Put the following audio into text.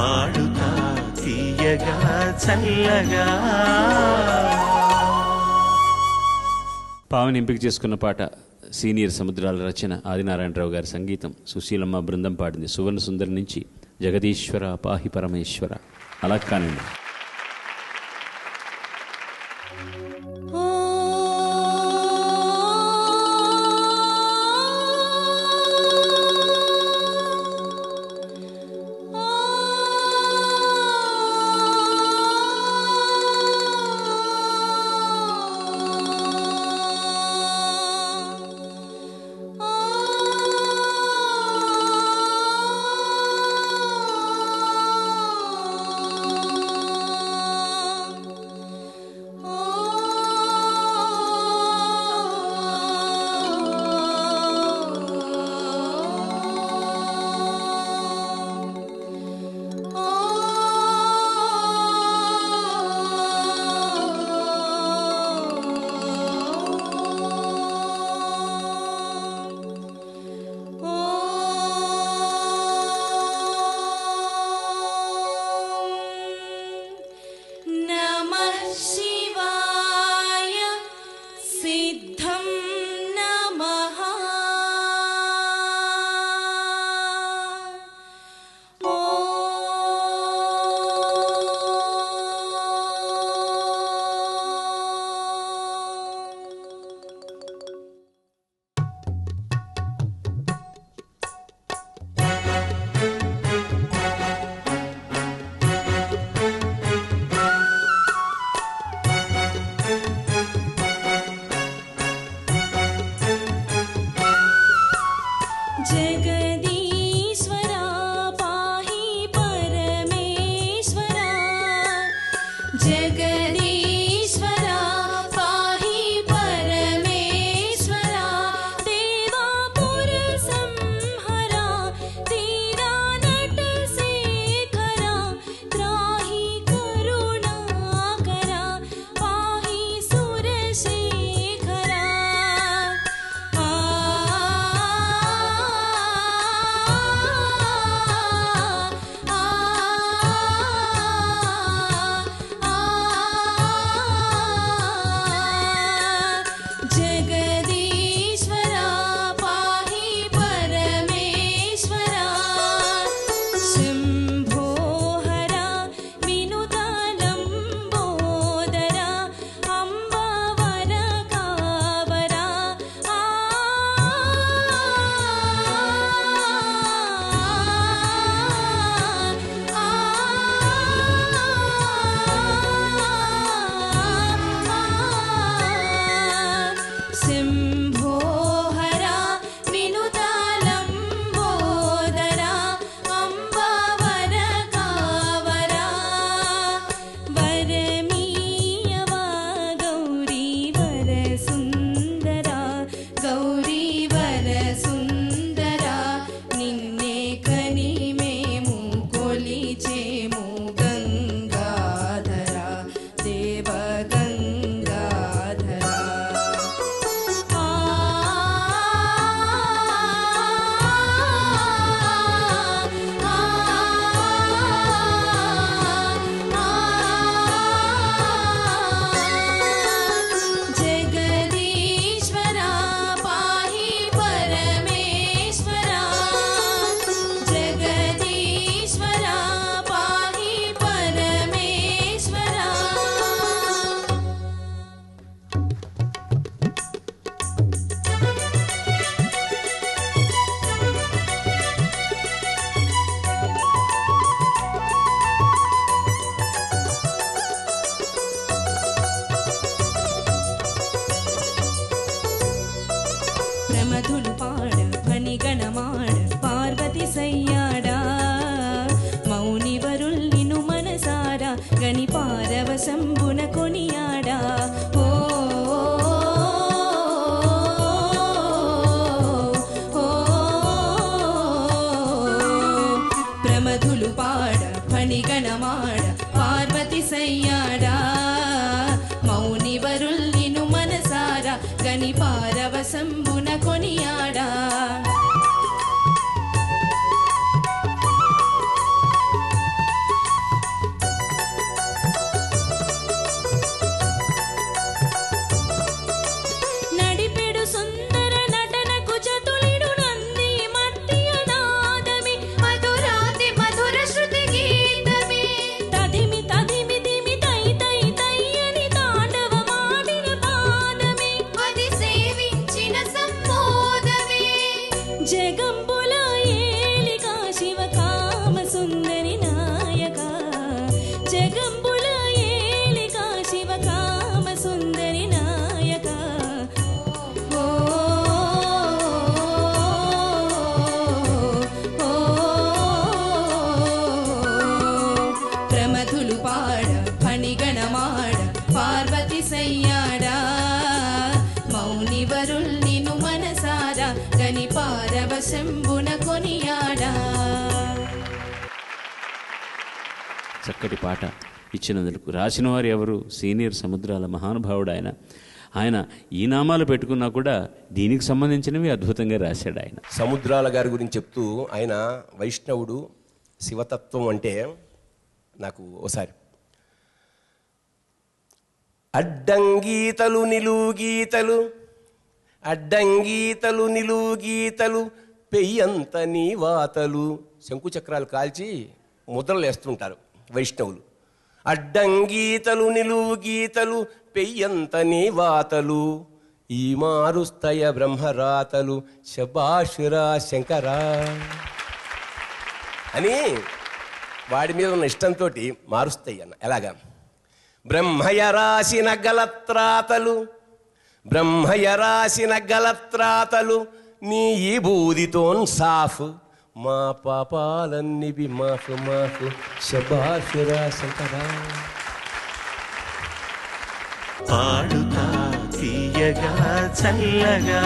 పాడుతా తీయగా చల్లగా. పావని ఎంపిక చేసుకున్న పాట సీనియర్ సముద్రాల రచన ఆదినారాయణరావు గారి సంగీతం సుశీలమ్మ బృందం పాడింది సువర్ణ సుందర్ నుంచి జగదీశ్వర పాహి పరమేశ్వర. అలా కానివ్వండి. सिद्धम् విశ్వాసంబున కొనియాడా? ఓ ప్రమధులు పాడ పణిగణమాడ పార్వతి సయ్యాడా? మౌని వరుల్లిను మనసారా గని పారవసంబున కొనియాడా? మనసారా గని పారవశంబున కొనియాడా. చక్కటి పాట ఇచ్చినందుకు రాసిన వారు ఎవరు? సీనియర్ సముద్రాల మహానుభావుడు ఆయన. ఆయన ఈ నామాలు పెట్టుకున్నా కూడా దీనికి సంబంధించినవి అద్భుతంగా రాశాడు ఆయన. సముద్రాల గారి గురించి చెప్తూ ఆయన వైష్ణవుడు శివతత్వం అంటే నాకు ఓసారి. అడ్డంగీతలు నిలువు గీతలు అడ్డంగీతలు నిలువు గీతలు పెయ్యంత నీవాతలు. వాతలు కాల్చి ముద్రలు వేస్తుంటారు వైష్ణవులు. అడ్డంగీతలు నిలువు గీతలు పెయ్యంత నీవాతలు. ఈ మారుస్తయ బ్రహ్మరాతలు శబాషురా శంకరా. అని వాడి మీద ఉన్న ఇష్టంతో మారుస్తాయి అన్న. ఎలాగా? బ్రహ్మయ రాసిన గలత్రాతలు బ్రహ్మయ రాసిన గలత్రాతలు నీ ఈ బూదితోన్ సాఫ్. మా పాపాలన్నివి మాకు మాకు శబాషురా శంకరా. పాడుతా తీయగా చల్లగా.